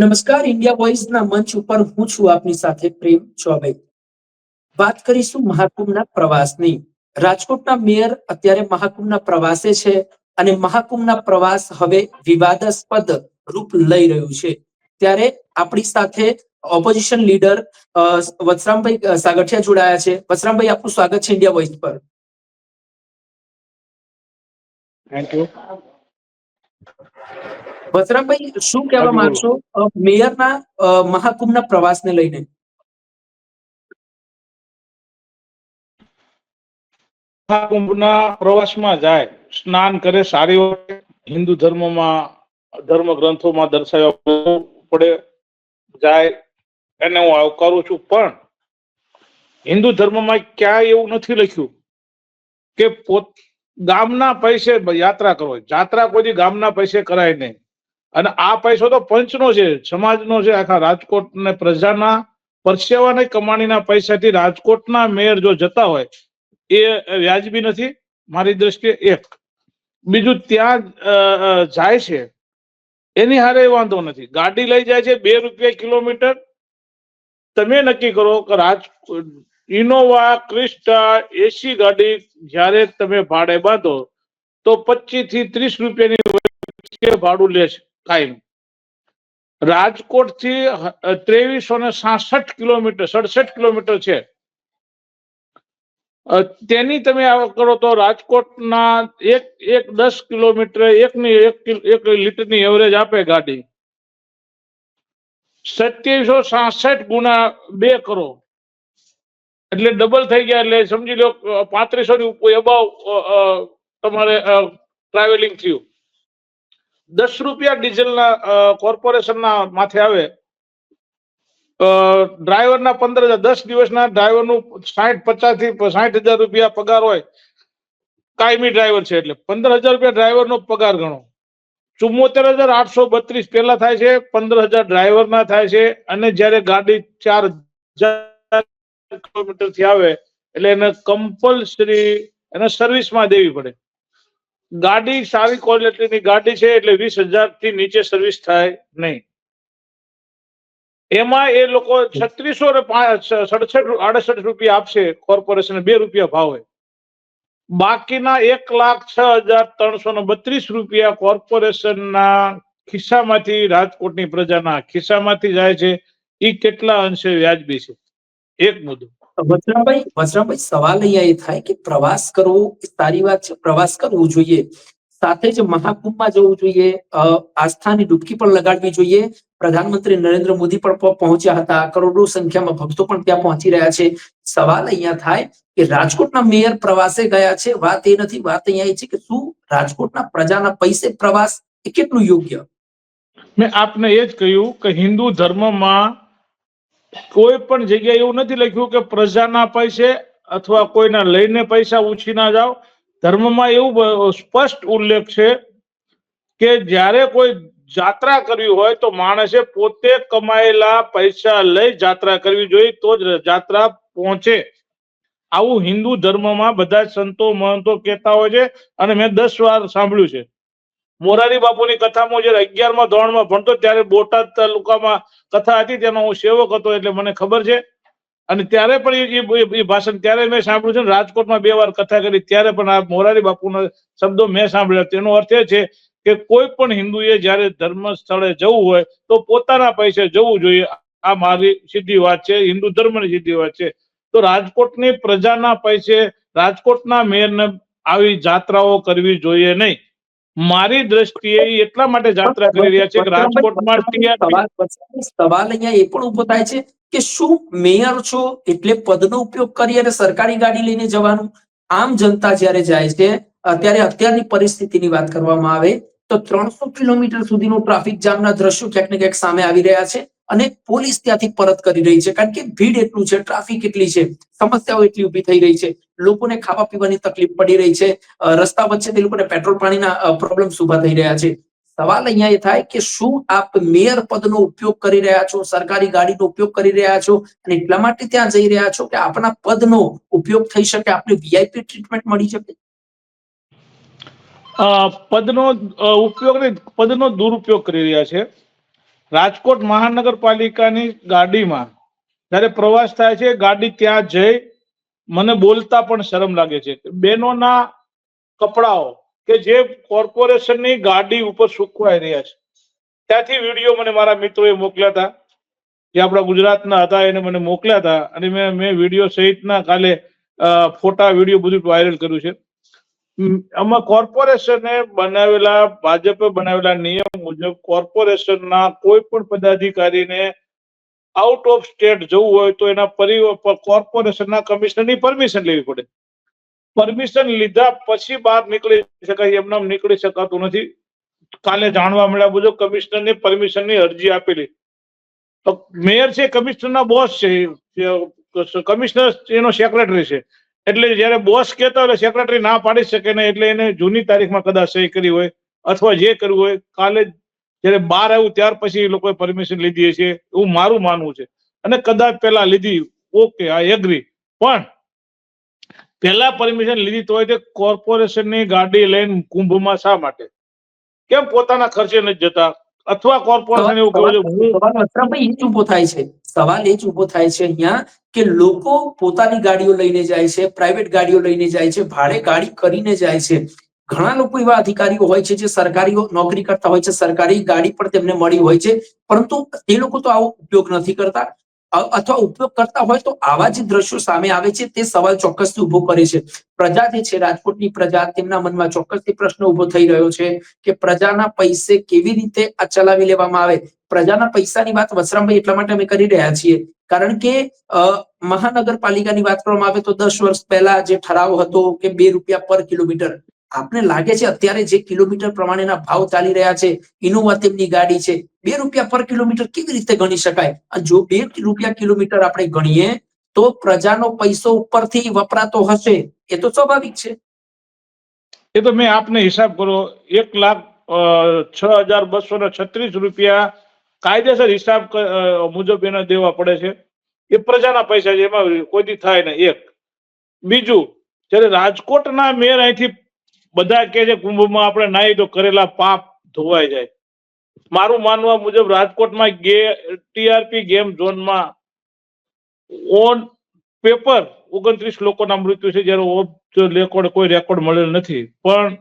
નમસ્કાર ઇન્ડિયા વોઇસના મંચ ઉપર હું છું આપની સાથે પ્રેમ ચોબે વાત કરીશું મહાકુંભના પ્રવાસની. રાજકોટના મેયર અત્યારે મહાકુંભના પ્રવાસે છે અને મહાકુંભના પ્રવાસ હવે વિવાદાસ્પદ રૂપ લઈ રહ્યું છે. ત્યારે આપણી સાથે ઓપોઝિશન લીડર વત્સરામભાઈ સાગઠિયા જોડાયા છે. વત્સરામભાઈ, આપનું સ્વાગત છે ઇન્ડિયા વોઇસ પર. થેન્ક યુ વત્સરામભાઈ શું કહેવા માંગશો? મેયરના મહાકુંભના પ્રવાસને લઈને. મહાકુંભના પ્રવાસમાં જાય સ્નાન કરે સારી હિન્દુ ધર્મમાં ધર્મ ગ્રંથોમાં દર્શાવ્યા પડે જાય એને હું આવકારું છું. પણ હિન્દુ ધર્મમાં ક્યાંય એવું નથી લખ્યું કે પોત ગામના પૈસે યાત્રા કરો. યાત્રા કોઈ ગામના પૈસે કરાય નહીં. અને આ પૈસો તો પંચનો છે, સમાજનો છે, આખા રાજકોટ ને પ્રજાના પરસેવાની કમાણીના પૈસાથી રાજકોટના મેયર જો જતા હોય, એ વ્યાજબી નથી? મારી દ્રષ્ટિએ એક. બીજું ત્યાં જાય છે. એની હારે વાંધો નથી. ગાડી લઈ જાય છે બે રૂપિયા કિલોમીટર. તમે નક્કી કરો કે રાજ, ઇનોવા, ક્રિસ્ટા, એસી ગાડી જ્યારે તમે ભાડે બાંધો, તો પચીસથી ત્રીસ રૂપિયાની ભાડું લે છે. કાયમ. રાજકોટથી ત્રેવીસો ને સાસઠ કિલોમીટર, સડસઠ કિલોમીટર છે. તેની તમે કરો તો રાજકોટના એક એક દસ કિલોમીટર, એકની એક એક લીટરની એવરેજ આપે ગાડી. સત્યાવીસો સાસઠ ગુણા બે કરો. એટલે ડબલ થઈ ગયા એટલે સમજી લો પાંત્રીસો ની ઉપર અબાવ તમારે ટ્રાવેલિંગ થયું. દસ રૂપિયા ડીઝલના કોર્પોરેશનના માથે આવે ડ્રાઈવરના પંદર હજાર, દસ દિવસના ડ્રાઈવરનું સાઠ પચાસથી સાઠ હજાર રૂપિયા પગાર હોય, કાયમી ડ્રાઈવર છે એટલે. પંદર હજાર રૂપિયા ડ્રાઈવરનો પગાર ગણો. ચુમ્મોતેર હજાર આઠસો બત્રીસ પહેલા થાય છે, પંદર હજાર ડ્રાઈવરના થાય છે, અને જ્યારે ગાડી ચાર હજાર કિલોમીટરથી આવે, એટલે એને કમ્પલસરી એને સર્વિસમાં દેવી પડે. ગાડી સારી ક્વોલિટીની ગાડી છે એટલે વીસથી નીચે સર્વિસ થાય નહીં. એમાં એ લોકો છત્રીસો સડસઠ આડસઠ રૂપિયા આપશે કોર્પોરેશન બે રૂપિયા ભાવે બાકીના એક લાખ છ હજાર ત્રણસો ને બત્રીસ રૂપિયા કોર્પોરેશનના ખિસ્સામાંથી, રાજકોટની પ્રજાના ખિસ્સામાંથી જાય છે. એ કેટલા અંશે વ્યાજબી છે? એક મુદ્દો. વત્સરામભાઈ વત્સરામભાઈ સવાલ અહીંયા એ થાય કે પ્રવાસ કરવો સારી વાત છે. પ્રવાસ કરવું જોઈએ. સાથે જ મહાકુંભમાં જવું જોઈએ. આસ્થાની ડૂબકી પણ લગાડવી જોઈએ. પ્રધાનમંત્રી નરેન્દ્ર મોદી પણ પહોંચ્યા હતા. કરોડો સંખ્યામાં ભક્તો પણ ત્યાં પહોંચી રહ્યા છે. સવાલ અહીંયા થાય કે રાજકોટના મેયર પ્રવાસે ગયા છે. વાત એ નથી, વાત અહીંયા એ છે કે શું રાજકોટના પ્રજાના પૈસે પ્રવાસ એ કેટલું યોગ્ય? મેં આપને એ જ કહ્યું કે હિન્દુ ધર્મમાં કોઈ પણ જગ્યાએ એવું નથી લખ્યું કે પ્રજાના પૈસે અથવા કોઈના લઈને પૈસા ઉછી જાઓ. ધર્મમાં એવું સ્પષ્ટ ઉલ્લેખ છે કે જ્યારે કોઈ જાત્રા કરવી હોય તો માણસે પોતે કમાયેલા પૈસા લઈ જાત્રા કરવી જોઈએ તો જ જાત્રા પહોંચે. આવું હિન્દુ ધર્મમાં બધા સંતો મહંતો કહેતા હોય છે. અને મેં દસ વાર સાંભળ્યું છે. મોરારી બાપુની કથામાં જયારે અગિયારમાં ધોરણમાં ભણતો ત્યારે બોટાદ તાલુકામાં કથા હતી, તેનો હું સેવક હતો એટલે મને ખબર છે. અને ત્યારે પણ એ- ભાષણ ત્યારે મેં સાંભળ્યું છે ને, રાજકોટમાં બે વાર કથા કરી, ત્યારે પણ આ મોરારી બાપુના શબ્દો મેં સાંભળ્યા. તેનો અર્થ એ છે કે કોઈ પણ હિન્દુએ જ્યારે ધર્મ સ્થળે જવું હોય, તો પોતાના પૈસે જવું જોઈએ. આ મારી સીધી વાત છે, હિન્દુ ધર્મની સીધી વાત છે. તો રાજકોટની પ્રજાના પૈસે રાજકોટના મેયરને આવી જાત્રાઓ કરવી જોઈએ નહીં. મારી દ્રષ્ટિએ એટલા માટે જાત્રા કરી રહ્યા છે કે રાજકોટમાં સવાલ સવાલ અહીંયા એ પણ ઊભો થાય છે કે શું મેયર છો એટલે પદનો ઉપયોગ કરી અને સરકારી ગાડી લઈને જવાનું? આમ જનતા જ્યારે જાય છે અત્યારે અત્યારની પરિસ્થિતિની વાત કરવામાં આવે તો ત્રણસો કિલોમીટર સુધીનું ટ્રાફિક જામના દ્રશ્યો ક્યાંક ને ક્યાંક સામે આવી રહ્યા છે. અને પોલીસ ત્યાંથી પરત કરી રહી છે. કારણ કે ભીડ એટલું છે, ટ્રાફિક એટલી છે, સમસ્યાઓ એટલી ઊભી થઈ રહી છે. લોકોને ખાવા પીવાની તકલીફ પડી રહી છે. રસ્તા વચ્ચે તે લોકોને પેટ્રોલ પાણીના પ્રોબ્લેમ ઊભા થઈ રહ્યા છે. સવાલ અહીંયા એ થાય કે શું આપ મેયર પદનો ઉપયોગ કરી રહ્યા છો, સરકારી ગાડીનો ઉપયોગ કરી રહ્યા છો અને એટલા માટે ત્યાં જઈ રહ્યા છો કે આપના પદનો ઉપયોગ થઈ શકે, આપને વીઆઈપી ટ્રીટમેન્ટ મળી શકે? પદનો ઉપયોગ પદનો દુરુપયોગ કરી રહ્યા છે. રાજકોટ મહાનગરપાલિકાની ગાડીમાં જ્યારે પ્રવાસ થાય છે, ગાડી ત્યાં જઈ મને બોલતા પણ શરમ લાગે છે. બહેનોના કપડાઓ કે જે કોર્પોરેશનની ગાડી ઉપર સુકવાઈ રહ્યા છે. ત્યાંથી વીડિયો મને મારા મિત્રોએ મોકલ્યા હતા. જે આપણા ગુજરાતના હતા, એને મને મોકલ્યા હતા. અને મેં મેં વીડિયો સહિતના કાલે ફોટા, વીડિયો બધું વાયરલ કર્યું છે. આમાં કોર્પોરેશને બનાવેલા, ભાજપે બનાવેલા નિયમ મુજબ કોર્પોરેશનના કોઈ પણ પદાધિકારીને આઉટ ઓફ સ્ટેટ જવું હોય તો એના પરિવાર કોર્પોરેશનના કમિશનરની પરમિશન લેવી પડે. પરમિશન લીધા પછી બહાર નીકળી શકાય એમને નીકળી શકાતું નથી. કાલે જાણવા મળ્યા મુજબ કમિશનરને પરમિશનની અરજી આપેલી. મેયર છે, કમિશનરના બોસ છે કમિશનર, એનો સેક્રેટરી છે. એટલે જ્યારે બોસ કહેતા હોય સેક્રેટરી ના પાડી શકે ને એટલે એને જૂની તારીખમાં કદાચ સહી કરી હોય, અથવા જે કરવું હોય, કાલે જયારે બહાર આવ્યું ત્યાર પછી એ લોકોએ પરમિશન લીધી છે એવું મારું માનવું છે. અને કદાચ પેલા લીધી, ઓકે આઈ એગ્રી પણ પહેલા પરમિશન લીધી તો હોય તે કોર્પોરેશનની ગાડી લઈને કુંભમાં શા માટે? કેમ પોતાના ખર્ચે નથી જતા? અથવા કોર્પોરેશન એવું કહે છે. હું થાય છે. સવાલ એ જ ઊભો થાય છે અહીંયા કે લોકો પોતાની ગાડીઓ લઈને જાય છે પ્રાઇવેટ ગાડીઓ લઈને જાય છે, ભાડે ગાડી કરીને જાય છે. ઘણા લોકો એવા અધિકારીઓ હોય છે જે સરકારી નોકરી કરતા હોય છે, સરકારી ગાડી પણ તેમને મળી હોય છે. પરંતુ એ લોકો તો આવો ઉપયોગ નથી કરતા. અથવા ઉપયોગ કરતા હોય તો આવા જે દ્રશ્યો સામે આવે છે. તે સવાલ ચોક્કસથી ઊભો કરે છે. પ્રજા જે છે, રાજકોટની પ્રજા, તેમના મનમાં ચોક્કસથી પ્રશ્ન ઊભો થઈ રહ્યો છે કે પ્રજાના પૈસે કેવી રીતે આ ચલાવી લેવામાં આવે? પ્રજાના પૈસાની વાત વસરામભાઈ એટલા માટે અમે કરી રહ્યા છીએ. કારણ કે મહાનગરપાલિકાની વાત કરવામાં આવે તો દસ વર્ષ પહેલા જે ઠરાવ હતો કે બે રૂપિયા પર કિલોમીટર આપને લાગે છે અત્યારે જે કિલોમીટર પ્રમાણેના ભાવ ચાલી રહ્યા છે, ઇનોવા તેમની ગાડી છે, બે રૂપિયા પર કિલોમીટર કેવી રીતે ગણી શકાય? અને જો બે રૂપિયા કિલોમીટર આપણે ગણીએ, તો પ્રજાનો પૈસો ઉપરથી વપરાતો હશે. એ તો સ્વાભાવિક છે. એ તો મેં આપને હિસાબ કરો એક લાખ છ હજાર બસો ને છત્રીસ રૂપિયા કાયદેસર હિસાબ મુજબ એને દેવા પડે છે. એ પ્રજાના પૈસા છે, એમાં કોઈથી થાય ને એક. બીજું, જ્યારે રાજકોટના મેયર અહીંથી બધા કે છે, કુંભમાં આપણે નાહી તો કરેલા પાપ ધોવાઈ જાય. મારું માનવા મુજબ રાજકોટમાં ગે ટીઆરપી ગેમ ઝોનમાં ઓન પેપર ઓગણત્રીસ લોકોના મૃત્યુ છે, જ્યારે ઓફ રેકોર્ડ કોઈ રેકોર્ડ મળેલ નથી. પણ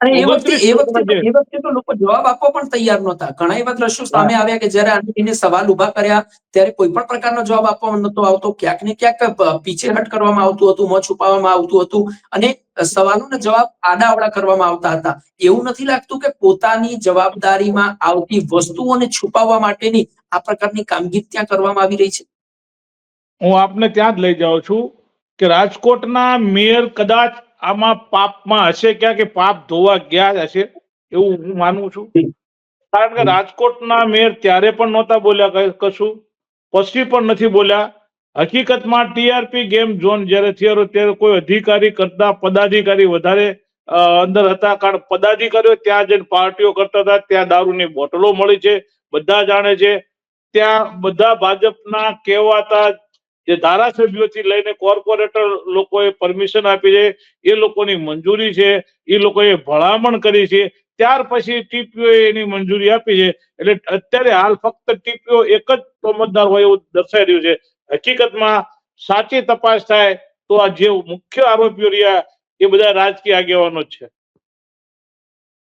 અને એ વખતે એ વખતે એ વખતે તો લોકો જવાબ આપવા પણ તૈયાર નહોતા. ઘણા એવા દ્રશ્યો સામે આવ્યા કે જ્યારે સવાલ ઊભા કર્યા ત્યારે કોઈ પણ પ્રકારનો જવાબ આપવામાં નતો આવતો. ક્યાંક ને ક્યાંક પીછેહટ કરવામાં આવતું હતું મોં છુપાવવામાં આવતું હતું અને સવાલોના જવાબ આડાઅવળા કરવામાં આવતા હતા. એવું નથી લાગતું કે પોતાની જવાબદારીમાં આવતી વસ્તુઓને છુપાવવા માટેની આ પ્રકારની કામગીરી ત્યાં કરવામાં આવી રહી છે? હું આપને ત્યાં જ લઈ જાઉં છું કે રાજકોટના મેયર કદાચ આમાં પાપમાં હશે ક્યાં કે પાપ ધોવા ગયા હશે એવું હું માનું છું. કારણ કે રાજકોટના મેયર ત્યારે પણ નહોતા બોલ્યા કશું પછી પણ નથી બોલ્યા. હકીકતમાં ટીઆરપી ગેમ ઝોન જ્યારે થયો ત્યારે કોઈ અધિકારી કરતા પદાધિકારી વધારે અંદર હતા. કારણ પદાધિકારીઓ ત્યાં જઈને પાર્ટીઓ કરતા હતા ત્યાં દારૂની બોટલો મળી છે બધા જાણે છે. ત્યાં બધા ભાજપના કહેવાતા જે ધારાસભ્યોથી લઈને કોર્પોરેટર લોકોએ પરમિશન આપી છે, એ લોકોની મંજૂરી છે, એ લોકોએ ભલામણ કરી છે, ત્યાર પછી ટીપીઓ એની મંજૂરી આપી છે. એટલે અત્યારે હાલ ફક્ત ટીપીઓ એક જ પ્રમોદદાર હોય એવું દર્શાઈ રહ્યું છે. હકીકતમાં સાચી તપાસ થાય તો આ જે મુખ્ય આરોપીઓ રહ્યા, એ બધા રાજકીય આગેવાનો જ છે.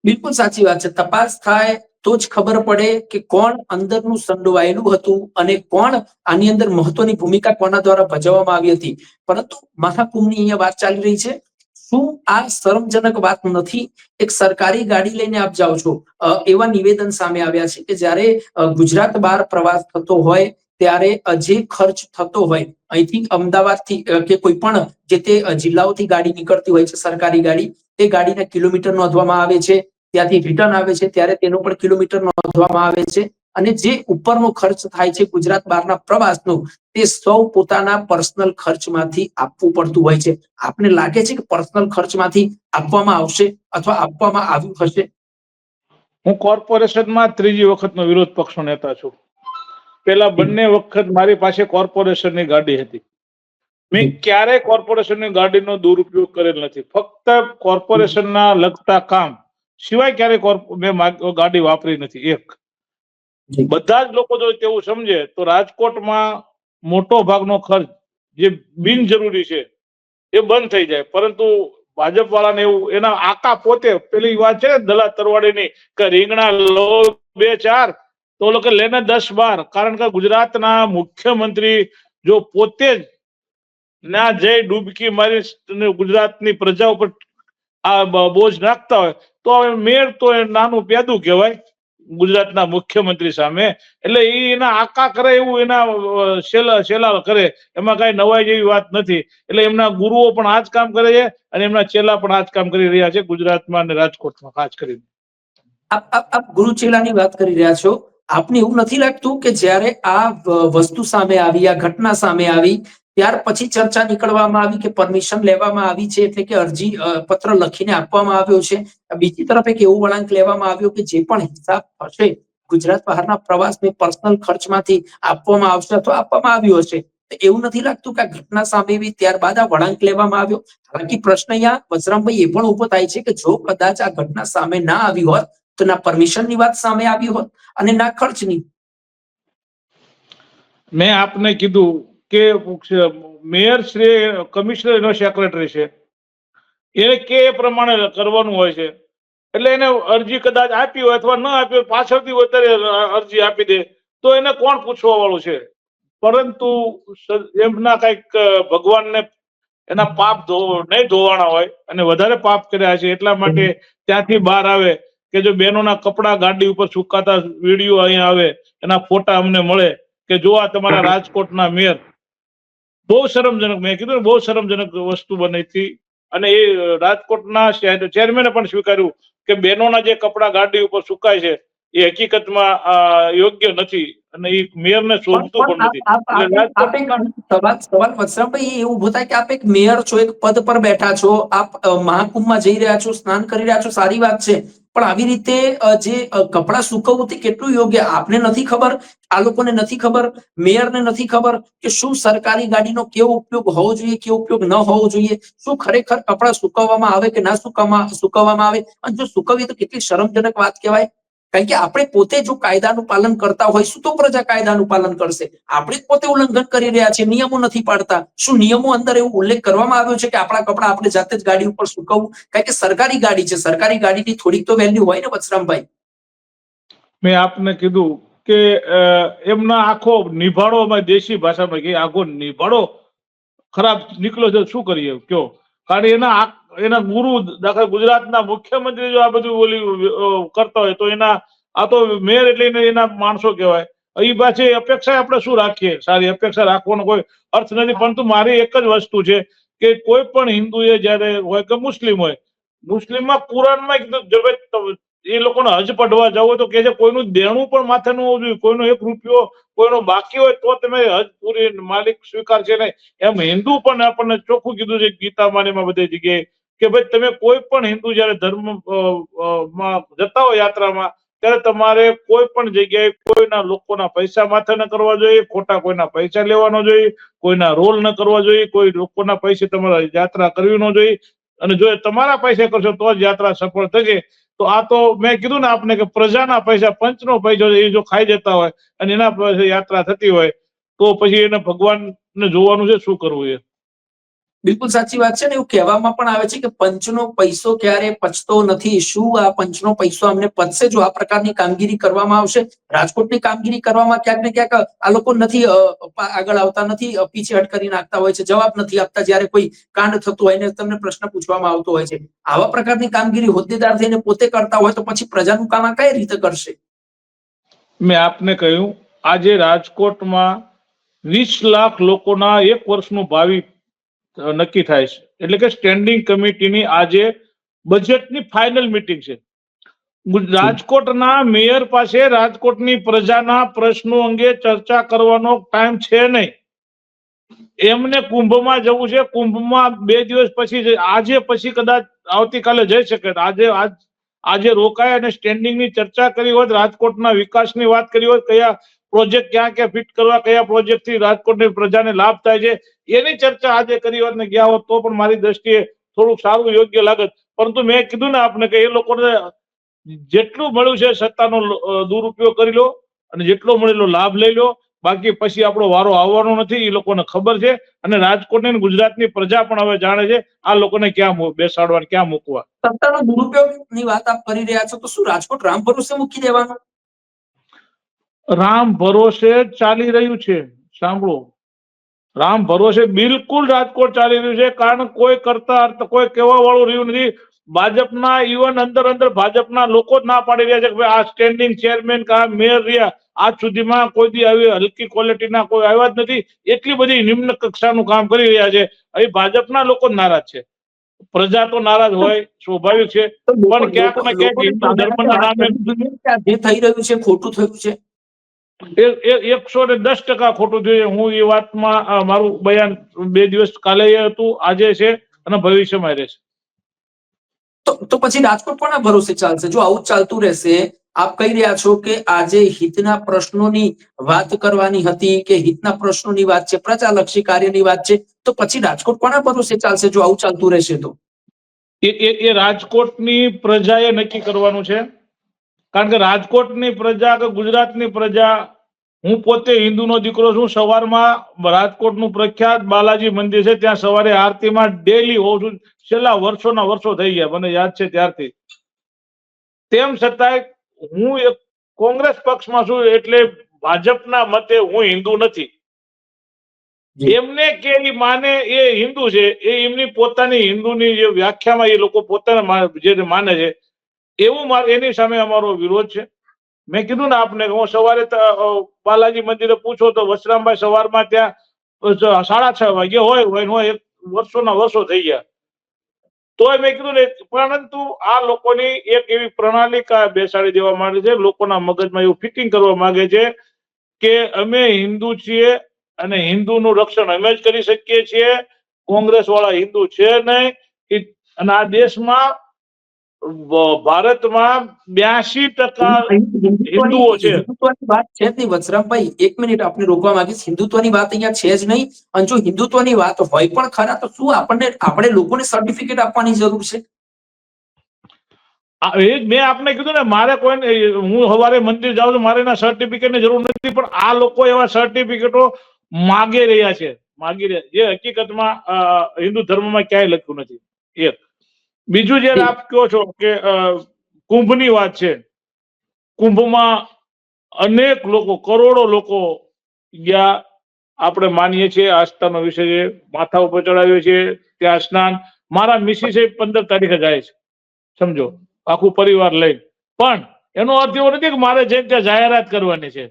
બિલકુલ સાચી વાત છે. તપાસ થાય તો જ ખબર પડે કે કોણ અંદરનું સંડોવાયેલું હતું અને કોણ આની અંદર મહત્વની ભૂમિકા કોના દ્વારા ભજવવામાં આવી હતી. પરંતુ મહાકુંભની અહીંયા વાત ચાલી રહી છે. શું આ શરમજનક વાત નથી? એક સરકારી ગાડી લઈને આપ જાઓ છો. એવા નિવેદન સામે આવ્યા છે કે જ્યારે ગુજરાત બહાર પ્રવાસ થતો હોય, ત્યારે જે ખર્ચ થતો હોય અહીંથી અમદાવાદથી કે કોઈ પણ જે તે જિલ્લાઓથી ગાડી નીકળતી હોય છે, સરકારી ગાડી, તે ગાડીના કિલોમીટર નોંધવામાં આવે છે. ત્યાંથી રિટર્ન આવે છે, ત્યારે તેનો પણ કિલોમીટર નોંધવામાં આવે છે. અને જે ઉપરનો ખર્ચ થાય છે ગુજરાત બહારના પ્રવાસનો, તે સૌ પોતાના પર્સનલ ખર્ચમાંથી આપવું પડતું હોય છે. આપને લાગે છે કે પર્સનલ ખર્ચમાંથી આપવામાં આવશે અથવા આપવામાં આવ્યું હશે? હું કોર્પોરેશનમાં ત્રીજી વખતનો વિરોધ પક્ષનો નેતા છું. પેલા બંને વખત મારી પાસે કોર્પોરેશનની ગાડી હતી. મેં ક્યારેય કોર્પોરેશનની ગાડીનો દુરુપયોગ કરેલ નથી. ફક્ત કોર્પોરેશનના લગતા કામ સિવાય ક્યારેક મેં ગાડી વાપરી નથી એક. બધા જ લોકો જો તેવું સમજે તો રાજકોટમાં મોટો ભાગનો ખર્ચ જે બિનજરૂરી છે એ બંધ થઈ જાય. પરંતુ ભાજપ વાળાને એવું એના આકા પોતે પેલી વાત છે ને દલા તરવાડીની કે રીંગણા લો બે ચાર તો લોકો લેને દસ બાર. કારણ કે ગુજરાતના મુખ્યમંત્રી જો પોતે જ ના જઈ ડૂબકી મારી ગુજરાતની પ્રજા ઉપર આ બોજ નાખતા હોય તો હવે મેર તો એ નાનું પેદું કહેવાય, ગુજરાતના મુખ્યમંત્રી સામે. એટલે એના આકા કરે એવું એના શેલા કરે. એમાં કઈ નવાઈ જેવી વાત નથી. એટલે એમના ગુરુઓ પણ આ જ કામ કરે છે અને એમના ચેલા પણ આ જ કામ કરી રહ્યા છે ગુજરાતમાં અને રાજકોટમાં ખાસ કરીને. આપ આપ ગુરુ ચેલાની વાત કરી રહ્યા છો. આપને એવું નથી લાગતું કે જ્યારે આ વસ્તુ સામે આવી, આ ઘટના સામે આવી ત્યાર પછી ચર્ચા નીકળવામાં આવી કે પરમિશન લેવામાં આવી છે એટલે કે અરજી પત્ર લખીને આપવામાં આવ્યો છે. બીજી તરફ એક એવું વળાંક લેવામાં આવ્યો કે જે પણ હિસાબ હશે ગુજરાત બહારના પ્રવાસને પર્સનલ ખર્ચમાંથી આપવામાં આવશે અથવા આપવામાં આવ્યો હશે. એવું નથી લાગતું કે આ ઘટના સામે આવી ત્યારબાદ આ વળાંક લેવામાં આવ્યો. હાલાકી પ્રશ્ન અહીંયા વજરામભાઈ એ પણ ઊભો થાય છે કે જો કદાચ આ ઘટના સામે ના આવી હોત, તો ના પરમિશનની વાત સામે આવી હોત અને ના ખર્ચની. મેં આપને કીધું કે મેયર શ્રી કમિશનર એનો સેક્રેટરી છે. એને કે એ પ્રમાણે કરવાનું હોય છે. એટલે એને અરજી કદાચ આપી હોય અથવા ન આપી હોય, પાછળથી વધારે અરજી આપી દે, તો એને કોણ પૂછવા વાળું છે? પરંતુ એમના કંઈક ભગવાનને એના પાપ નહીં ધોવાના હોય અને વધારે પાપ કર્યા છે, એટલા માટે ત્યાંથી બહાર આવે કે જો બહેનોના કપડા ગાડી ઉપર સુકાતા વીડિયો અહીંયા આવે, એના ફોટા અમને મળે કે જો આ તમારા રાજકોટના મેયર બહુ શરમજનક મેં કીધું બહુ શરમજનક વસ્તુ બની હતી અને એ રાજકોટના ચેરમેને પણ સ્વીકાર્યું કે બહેનોના જે કપડા ગાડી ઉપર સુકાય છે એ હકીકતમાં યોગ્ય નથી. અને એ મેયરને ને શોધતો પણ નથી. સવાલ એવું ભૂતા કે આપ એક મેયર છો એક પદ પર બેઠા છો આપ મહાકુંભમાં જઈ રહ્યા છો સ્નાન કરી રહ્યા છો સારી વાત છે. પણ આવી રીતે જે કપડાં સુકવવું તે કેટલું યોગ્ય? આપને નથી ખબર? આ લોકોને નથી ખબર? મેયરને નથી ખબર કે શું સરકારી ગાડીનો કેવો ઉપયોગ હોવો જોઈએ, કેવો ઉપયોગ ન હોવો જોઈએ? શું ખરેખર કપડાં સુકવવામાં આવે કે ના સુકવવામાં સુકવવામાં આવે? અને જો સુકવીએ તો કેટલી શરમજનક વાત કહેવાય. કારણ કે આપણે પોતે જો કાયદાનું પાલન કરતા હોય શું તો પ્રજા કાયદાનું પાલન કરશે. આપણે પોતે ઉલ્લંઘન કરી રહ્યા છીએ, નિયમો નથી પાડતા. શું નિયમો અંદર એવો ઉલ્લેખ કરવામાં આવ્યો છે કે આપણા કપડા આપણે જાતે જ ગાડી ઉપર સુકવવું? કારણ કે સરકારી ગાડી છે, સરકારી ગાડીની થોડીક તો વેલ્યુ હોય ને વત્સરામભાઈ મેં આપને કીધું કે એમના આખો નિભાડો અમે દેશી ભાષામાં કહીએ, આખો નિભાડો ખરાબ નીકળ્યો છે શું કરીએ? કયો? કારણ એના એના ગુરુ દાખલા ગુજરાતના મુખ્યમંત્રી જો આ બધું બોલી કરતા હોય, તો એના, આ તો મેયર એટલે એના માણસો કહેવાય. એ પાછી અપેક્ષા આપણે શું રાખીએ? સારી અપેક્ષા રાખવાનો કોઈ અર્થ નથી, પરંતુ મારી એક જ વસ્તુ છે કે કોઈ પણ હિન્દુએ જ્યારે હોય કે મુસ્લિમ હોય, મુસ્લિમમાં કુરાનમાં કીધું જો એ લોકોને હજ પઢવા જવું હોય તો કે છે, કોઈનું દેણું પણ માથે ન હોવું જોઈએ, કોઈનો એક રૂપિયો, કોઈનો બાકી હોય તો તમે હજ પૂરી માલિક સ્વીકાર છે ને એમ હિન્દુ પણ આપણને ચોખ્ખું કીધું છે ગીતામાં ને એમાં બધી જગ્યાએ કે ભાઈ તમે કોઈ પણ હિન્દુ જયારે ધર્મમાં જતા હોય યાત્રામાં, ત્યારે તમારે કોઈ પણ જગ્યાએ કોઈના લોકોના પૈસા માથે ન કરવા જોઈએ, ખોટા કોઈના પૈસા લેવાનો જોઈએ, કોઈના રોલ ન કરવા જોઈએ, કોઈ લોકોના પૈસે તમારે યાત્રા કરવી ન જોઈએ. અને જો તમારા પૈસે કરશો તો જ યાત્રા સફળ થશે. તો આ તો મેં કીધું ને આપને કે પ્રજાના પૈસા, પંચનો પૈસો એ જો ખાઈ જતા હોય અને એના પાસે યાત્રા થતી હોય, તો પછી એને ભગવાનને જોવાનું છે શું કરવું એ. બિલકુલ સાચી વાત છે ને, એવું કહેવામાં પણ આવે છે કે પંચનો પૈસો ક્યારે પચતો નથી. શું આ પંચનો પૈસો અમને પચશે જો આ પ્રકારની કામગીરી કરવામાં આવશે? રાજકોટની કામગીરી કરવામાં ક્યાંક ને ક્યાંક આ લોકો નથી આગળ આવતા નથી પીછેહટ કરી નાખતા હોય છે, જવાબ નથી આપતા જ્યારે કોઈ કાંડ થતું હોય ને, તમને પ્રશ્ન પૂછવામાં આવતો હોય છે. આવા પ્રકારની કામગીરી હોદ્દેદાર થઈને પોતે કરતા હોય તો પછી પ્રજાનું કામ આ કઈ રીતે કરશે? મેં આપને કહ્યું, આજે રાજકોટમાં વીસ લાખ લોકોના એક વર્ષનું ભાવિ નક્કી થાય છે. એટલે કે સ્ટેન્ડિંગ કમિટીની આજે બજેટની ફાઇનલ મિટિંગ છે. રાજકોટના મેયર પાસે રાજકોટની પ્રજાના પ્રશ્નો અંગે ચર્ચા કરવાનો ટાઈમ છે નહીં. એમને કુંભમાં જવું છે. કુંભમાં બે દિવસ પછી આજે પછી કદાચ આવતીકાલે જઈ શકે. આજે આજ આજે રોકાય અને સ્ટેન્ડિંગની ચર્ચા કરી હોત રાજકોટના વિકાસની વાત કરી હોત કયા પ્રોજેક્ટ ક્યાં ક્યાં ફિટ કરવા, કયા પ્રોજેક્ટથી રાજકોટની પ્રજાને લાભ થાય છે, એની ચર્ચા આજે કરી હોત ને ગયા હોત તો પણ મારી દ્રષ્ટિએ થોડુંક સારું યોગ્ય લાગત. પરંતુ મેં કીધું ને આપને કે એ લોકોને જેટલું મળ્યું છે સત્તાનો દુરુપયોગ કરી લો અને જેટલો મળેલો લાભ લઈ લો. બાકી પછી આપણો વારો આવવાનો નથી એ લોકોને ખબર છે અને રાજકોટની ગુજરાતની પ્રજા પણ હવે જાણે છે આ લોકોને ક્યાં બેસાડવા ક્યાં મૂકવા. સત્તાનો દુરુપયોગની વાત આપ કરી રહ્યા છો, તો શું રાજકોટ રામ ભરોસે મૂકી દેવાનું? રામ ભરોસે ચાલી રહ્યું છે. સાંભળો. રામ ભરોસે બિલકુલ રાજકોટ ચાલી રહ્યું છે. કારણ કોઈ કરતા કોઈ કહેવા વાળું રહ્યું નથી. ભાજપના ઇવન અંદર અંદર ભાજપના લોકો જ ના પાડી રહ્યા છે કે ભાઈ આ સ્ટેન્ડિંગ ચેરમેન કા મેયર રહ્યા. આજ સુધીમાં કોઈ દી આવી હલકી ક્વોલિટીના કોઈ આવ્યા જ નથી. એટલી બધી નિમ્ન કક્ષાનું કામ કરી રહ્યા છે. અહીં ભાજપના લોકો જ નારાજ છે. પ્રજા તો નારાજ હોય સ્વાભાવિક છે. પણ ક્યાંક ને ક્યાંક હિન્દુ ધર્મના નામે- જે થઈ રહ્યું છે ખોટું થયું છે. એકસો ને દસ ટકા ખોટું જોઈએ હું એ વાતમાં મારું બયાન બે દિવસ કાલે હતું આજે છે અને ભવિષ્યમાં રહેશે. તો પછી રાજકોટ કોના ભરોસે ચાલશે? જો આવું ચાલતું રહેશે આપ કહી રહ્યા છો કે આજે હિતના પ્રશ્નોની વાત કરવાની હતી કે હિતના પ્રશ્નોની વાત છે પ્રજાલક્ષી કાર્યની વાત છે તો પછી રાજકોટ કોના ભરોસે ચાલશે જો આવું ચાલતું રહેશે તો? એ એ એ રાજકોટની પ્રજાએ નક્કી કરવાનું છે. કારણ કે રાજકોટની પ્રજા કે ગુજરાતની પ્રજા હું પોતે હિન્દુનો દીકરો છું સવારમાં રાજકોટનું પ્રખ્યાત બાલાજી મંદિર છે ત્યાં સવારે આરતીમાં ડેલી હોઉં છું. છેલ્લા વર્ષોના વર્ષો થઈ ગયા મને યાદ છે ત્યારથી. તેમ છતાંય હું એક કોંગ્રેસ પક્ષમાં છું એટલે ભાજપના મતે હું હિન્દુ નથી. એમને કે એ માને એ હિન્દુ છે એ એમની પોતાની હિન્દુની જે વ્યાખ્યામાં એ લોકો પોતાના જે માને છે એવું એની સામે અમારો વિરોધ છે. મેં કીધું ને આપને હું સવારે બાલાજી મંદિરે પૂછો તો વસરામભાઈ સવારમાં ત્યાં સાડા છ વાગે હોય હોય હોય વર્ષોના વર્ષો થઈ ગયા. તોય મેં કીધું ને, પરંતુ આ લોકોની એક એવી પ્રણાલિકા બેસાડી દેવા માંગે છે, લોકોના મગજમાં એવું ફિટિંગ કરવા માંગે છે કે અમે હિન્દુ છીએ અને હિન્દુનું રક્ષણ અમે જ કરી શકીએ છીએ. કોંગ્રેસ વાળા હિન્દુ છે નહીં અને આ દેશમાં ભારતમાં બ્યાસી ટકા હિન્દુઓ છે. હિન્દુત્વની વાત છે જ નહીં વત્સરામભાઈ એક મિનિટ આપણે રોકવા માંગીશ. હિન્દુત્વની વાત અહીંયા છે જ નહીં. અને જો હિન્દુત્વની વાત હોય પણ ખરા તો શું આપણને આપણે લોકોને સર્ટિફિકેટ આપવાની જરૂર છે? એ મેં આપને કીધું ને મારે કોઈને હું સવારે મંદિર જાઉં છું મારે એના સર્ટિફિકેટની જરૂર નથી પણ આ લોકો એવા સર્ટિફિકેટો માગી રહ્યા છે. માગી રહ્યા જે હકીકતમાં હિન્દુ ધર્મમાં ક્યાંય લખ્યું નથી. એક. બીજું જે આપ કહો છો કે કુંભની વાત છે કુંભમાં અનેક લોકો કરોડો લોકો ગયા. આપણે માનીએ છીએ આસ્થાનો વિષય છે માથા ઉપર ચડાવીએ છીએ ત્યાં સ્નાન. મારા મિસિસે પંદર તારીખે જાય છે સમજો આખું પરિવાર લઈ પણ એનો અર્થ એવો નથી કે મારે જે ત્યાં જાહેરાત કરવાની છે.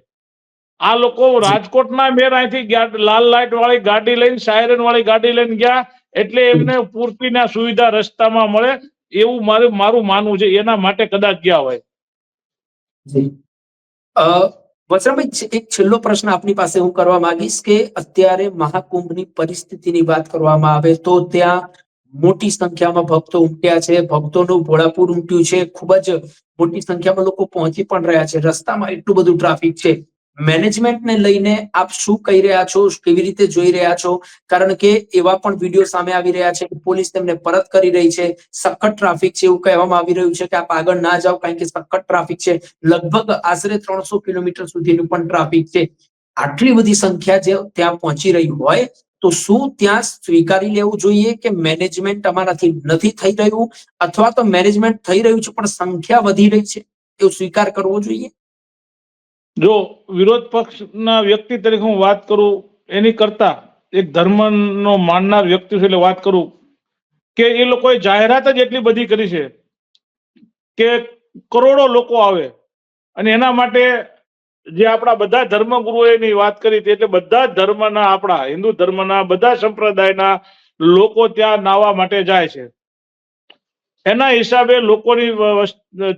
આ લોકો રાજકોટના મેર અહીંથી લાલ લાઇટ વાળી ગાડી લઈને સાયરન વાળી ગાડી લઈને ગયા એટલે એમને પૂરતી સુવિધા રસ્તામાં મળે એવું મારું મારું માનવું છે. એના માટે કદાચ ગયા હોય. અ, વત્સરામભાઈ એક છેલ્લો પ્રશ્ન આપની પાસે હું કરવા માંગીશ કે અત્યારે મહાકુંભની પરિસ્થિતિની વાત કરવામાં આવે તો ત્યાં મોટી સંખ્યામાં ભક્તો ઉમટ્યા છે. ભક્તોનું ભોળાપુર ઉમટ્યું છે. ખૂબ જ મોટી સંખ્યામાં લોકો પહોંચી પણ રહ્યા છે. રસ્તામાં એટલું બધું ટ્રાફિક છે. મેનેજમેન્ટને લઈને આપ શું કહી રહ્યા છો, કેવી રીતે જોઈ રહ્યા છો? કારણ કે એવા પણ વીડિયો સામે આવી રહ્યા છે કે પોલીસ તેમને પરત કરી રહી છે. સખત ટ્રાફિક છે એવું કહેવામાં આવી રહ્યું છે કે આપ આગળ ના જાઓ કારણ કે સખત ટ્રાફિક છે. લગભગ આશરે ત્રણસો કિલોમીટર સુધીનું પણ ટ્રાફિક છે. આટલી બધી સંખ્યા જે ત્યાં પહોંચી રહી હોય તો શું ત્યાં સ્વીકારી લેવું જોઈએ કે મેનેજમેન્ટ અમારાથી નથી થઈ રહ્યું? અથવા તો મેનેજમેન્ટ થઈ રહ્યું છે પણ સંખ્યા વધી રહી છે. એવું સ્વીકાર કરવો જોઈએ? જો વિરોધ પક્ષના વ્યક્તિ તરીકે હું વાત કરું, એની કરતા એક ધર્મનો માનનાર વ્યક્તિ છે એટલે વાત કરું, કે એ લોકોએ જાહેરાત જ એટલી બધી કરી છે કે કરોડો લોકો આવે અને એના માટે જે આપણા બધા ધર્મગુરુઓની વાત કરી હતી એટલે બધા ધર્મના આપણા હિન્દુ ધર્મના બધા સંપ્રદાયના લોકો ત્યાં નાવા માટે જાય છે. એના હિસાબે લોકોની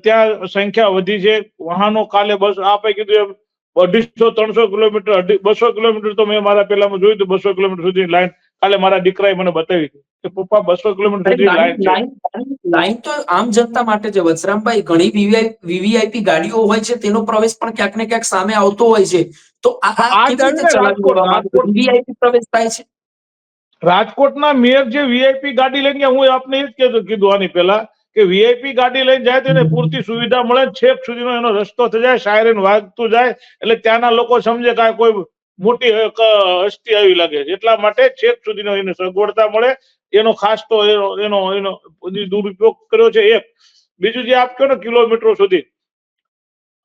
ત્યાં સંખ્યા વધી છે. વાહનો કાલે બસ આપે કીધું એમ અઢીસો ત્રણસો કિલોમીટર બસો કિલોમીટર તો મેં મારા પેલામાં જોયું હતું બસો કિલોમીટર સુધી લાઈન. કાલે મારા દીકરાએ મને બતાવી કે પપ્પા બસો કિલોમીટર સુધી લાઈન લાઈન તો આમ જનતા માટે છે. વસરામભાઈ ઘણી વીવીઆઈપી ગાડીઓ હોય છે તેનો પ્રવેશ પણ ક્યાંક ને ક્યાંક સામે આવતો હોય છે. તો આ વીવીઆઈપી પ્રવેશ થાય છે. રાજકોટના મેયર જે વીઆઈપી ગાડી લઈને હું આપને એ જ કીધું આની પહેલા કે વીઆઈપી ગાડી લઈને જાય તો એને પૂરતી સુવિધા મળે છેક સુધીનો એનો રસ્તો થઈ જાય સાયરન વાગતું જાય એટલે ત્યાંના લોકો સમજે કે કોઈ મોટી હસ્તી આવી લાગે છે. એટલા માટે છેક સુધીનો એને સગવડતા મળે. એનો ખાસ તો એનો એનો એનો દુરુપયોગ કર્યો છે એક. બીજું જે આપ કહો ને કિલોમીટરો સુધી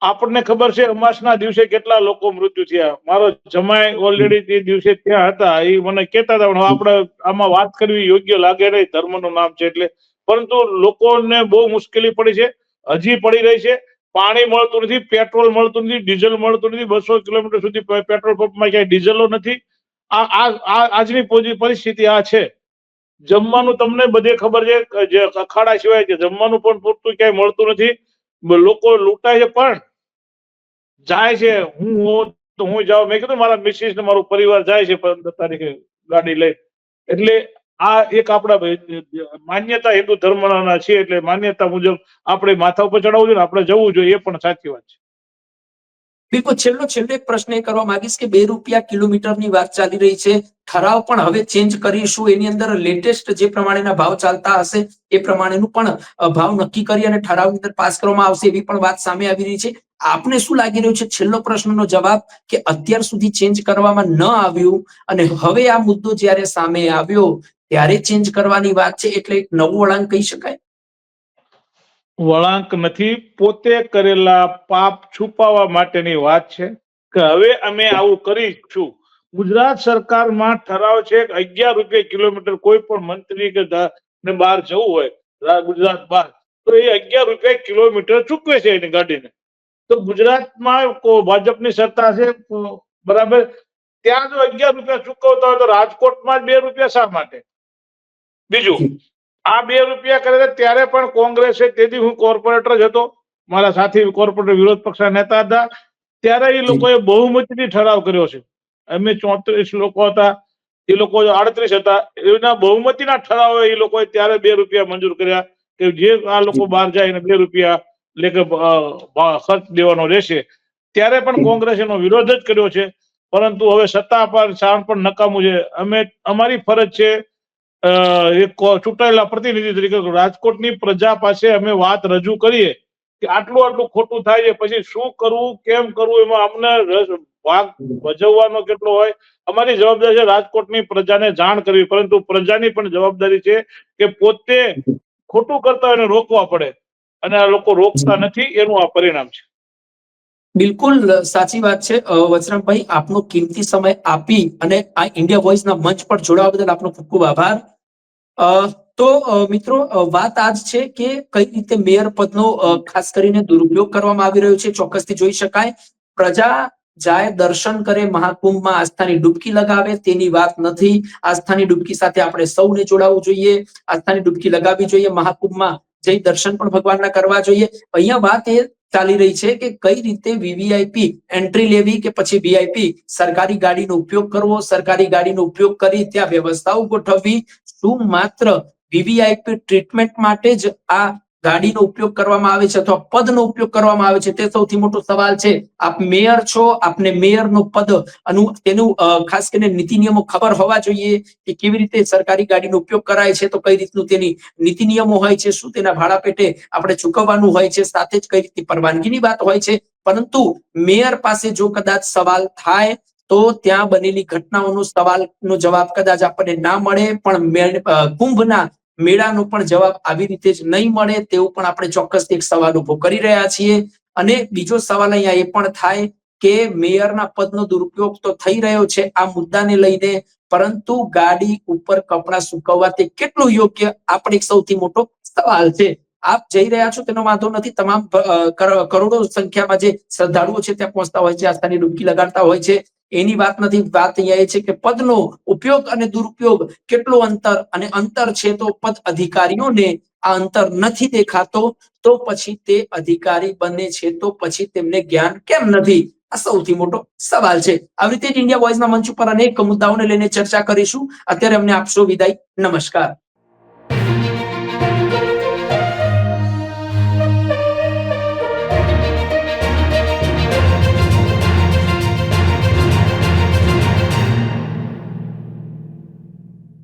આપણને ખબર છે, અમાસના દિવસે કેટલા લોકો મૃત્યુ થયા. મારો જમાય ઓલરેડી તે દિવસે ત્યાં હતા. એ મને કહેતા હતા, પણ આપણે આમાં વાત કરવી યોગ્ય લાગે નહીં, ધર્મનું નામ છે એટલે. પરંતુ લોકોને બહુ મુશ્કેલી પડી છે, હજી પડી રહી છે. પાણી મળતું નથી, પેટ્રોલ મળતું નથી, ડીઝલ મળતું નથી. બસો કિલોમીટર સુધી પેટ્રોલ પંપમાં ક્યાંય ડીઝલો નથી. આ આજની પરિસ્થિતિ આ છે. જમવાનું તમને બધે ખબર છે, જે અખાડા સિવાય કે જમવાનું પણ પૂરતું ક્યાંય મળતું નથી. લોકો લૂંટાય છે, પણ જાય છે, હું તો હું જાઉં. મેં કીધું મારા મિસિસ ને મારું પરિવાર જાય છે પંદર તારીખે ગાડી લઈ. એટલે આ એક આપણા માન્યતા હિન્દુ ધર્મના છે, એટલે માન્યતા મુજબ આપણે માથા ઉપર ચડાવવું જોઈએ આપણે જવું જોઈએ, એ પણ સાચી વાત છે. બિલકુલ છેલ્લો છેલ્લો એક પ્રશ્ન એ કરવા માંગીશ કે બે રૂપિયા કિલોમીટરની વાત ચાલી રહી છે. ઠરાવ પણ હવે ચેન્જ કરીશું. એની અંદર લેટેસ્ટ જે પ્રમાણેના ભાવ ચાલતા હશે, એ પ્રમાણેનું પણ ભાવ નક્કી કરી અને ઠરાવ અંદર પાસ કરવામાં આવશે એવી પણ વાત સામે આવી રહી છે. આપને શું લાગી રહ્યું છે? છેલ્લો પ્રશ્નનો જવાબ કે અત્યાર સુધી ચેન્જ કરવામાં ન આવ્યું અને હવે આ મુદ્દો જ્યારે સામે આવ્યો, ત્યારે ચેન્જ કરવાની વાત છે એટલે એક નવું વળાંક કહી શકાય? વળાંક નથી, પોતે કરેલા પાપ છુપાવવા માટેની વાત છે. કે હવે અમે આવું કરીશું. ગુજરાત સરકારમાં ઠરાવ છે અગિયાર રૂપિયા કિલોમીટર કોઈ પણ મંત્રી કે ને બહાર જવું હોય ગુજરાત બહાર, તો એ અગિયાર રૂપિયા કિલોમીટર ચૂકવે છે એની ગાડીને. તો ગુજરાતમાં ભાજપની સત્તા છે બરાબર? ત્યાં જો અગિયાર રૂપિયા ચૂકવતા હોય તો રાજકોટમાં બે રૂપિયા શા માટે? બીજું, આ બે રૂપિયા કરે ત્યારે પણ કોંગ્રેસે, તેથી હું કોર્પોરેટર જ હતો, મારા સાથી કોર્પોરેટર વિરોધ પક્ષના નેતા હતા, ત્યારે એ લોકોએ બહુમતીથી ઠરાવ કર્યો છે. અમે ચોત્રીસ લોકો હતા, એ લોકો આડત્રીસ હતા, એના બહુમતીના ઠરાવે એ લોકોએ ત્યારે બે રૂપિયા મંજૂર કર્યા કે જે આ લોકો બહાર જાય એને બે રૂપિયા એટલે કે ખર્ચ દેવાનો રહેશે. ત્યારે પણ કોંગ્રેસ એનો વિરોધ જ કર્યો છે. પરંતુ હવે સત્તા પર શાણ પણ નકામું છે. અમે, અમારી ફરજ છે એક ચૂંટાયેલા પ્રતિનિધિ તરીકે, રાજકોટની પ્રજા પાસે અમે વાત રજૂ કરીએ. કે આટલું આટલું ખોટું થાય છે પછી શું કરવું કેમ કરવું એમાં અમને રસ- ભાગ ભજવવાનો કેટલો હોય? અમારી જવાબદારી છે રાજકોટની પ્રજાને જાણ કરવી પરંતુ પ્રજાની પણ જવાબદારી છે કે પોતે ખોટું કરતા એને રોકવા પડે. અને આ લોકો રોકતા નથી એનું આ પરિણામ છે. બિલકુલ સાચી વાત છે. વચરામભાઈ આપનો કિંમતી સમય આપી અને આ ઇન્ડિયા વોઇસના મંચ પર જોડાવા બદલ આપનો ખૂબ ખૂબ આભાર. અ, તો મિત્રો વાત આજ છે કે કઈ રીતે મેયર પદનો ખાસ કરીને દુરુપયોગ કરવામાં આવી રહ્યો છે, ચોક્કસથી જોઈ શકાય. પ્રજા જાય દર્શન કરે, મહાકુંભમાં આસ્થાની ડૂબકી લગાવે, તેની વાત નથી. આસ્થાની ડૂબકી સાથે આપણે સૌને જોડાવવું જોઈએ. આસ્થાની ડૂબકી લગાવવી જોઈએ, મહાકુંભમાં જઈ દર્શન પણ ભગવાનના કરવા જોઈએ. અહીંયા વાત એ ચાલી રહી છે કે કઈ રીતે વીવીઆઈપી એન્ટ્રી લેવી કે પછી વીઆઈપી સરકારી ગાડીનો ઉપયોગ કરવો, સરકારી ગાડીનો ઉપયોગ કરી, ત્યાં વ્યવસ્થાઓ ગોઠવવી શું માત્ર વીવીઆઈપી ટ્રીટમેન્ટ માટે જ આ ગાડીનો ઉપયોગ કરવામાં આવે છે અથવા પદનો ઉપયોગ કરવામાં આવે છે તે સૌથી મોટો સવાલ છે. આપ મેયર છો, આપને મેયરનો પદ અનુ, તેનું ખાસ કરીને નીતિ નિયમો ખબર હોવા જોઈએ કે કેવી રીતે સરકારી ગાડીનો ઉપયોગ કરાય છે, તો કઈ રીતનું તેની નીતિ નિયમો હોય છે, શું તેના ભાડા પેટે આપણે ચૂકવવાનું હોય છે, સાથે જ કઈ રીતની પરવાનગીની વાત હોય છે. પરંતુ મેયર પાસે જો કદાચ સવાલ થાય, તો ત્યાં બનેલી ઘટનાઓનો સવાલનો જવાબ કદાચ આપણને ના મળે, પણ કુંભના મેળાનો પણ જવાબ આવી રીતે જ નહીં મળે તેવું પણ આપણે ચોક્કસ એક સવાલ ઊભો કરી રહ્યા છીએ. અને બીજો સવાલ અહીંયા એ પણ થાય કે મેયરના પદનો દુરુપયોગ તો થઈ રહ્યો છે આ મુદ્દાને લઈને, પરંતુ ગાડી ઉપર કપડાં સુકવવા તે કેટલું યોગ્ય? આપણે એક સૌથી મોટો સવાલ છે. આપ જઈ રહ્યા છો તેનો વાંધો નથી. તમામ કરોડો સંખ્યામાં જે શ્રદ્ધાળુઓ છે ત્યાં પહોંચતા હોય છે, આસ્થાની ડૂબકી લગાડતા હોય છે. એની વાત નથી વાત અહીંયા એ છે કે પદનો ઉપયોગ અને દુરુપયોગ કેટલો અંતર અને અંતર છે તો પદ અધિકારીઓને આ અંતર નથી દેખાતો, તો પછી તે અધિકારી બને છે તો પછી તેમને જ્ઞાન કેમ નથી? આ સૌથી મોટો સવાલ છે. આવી રીતે જ ઇન્ડિયા વોઇસના મંચ ઉપર અનેક મુદ્દાઓને લઈને ચર્ચા કરીશું. અત્યારે અમને આપશો વિદાય. નમસ્કાર.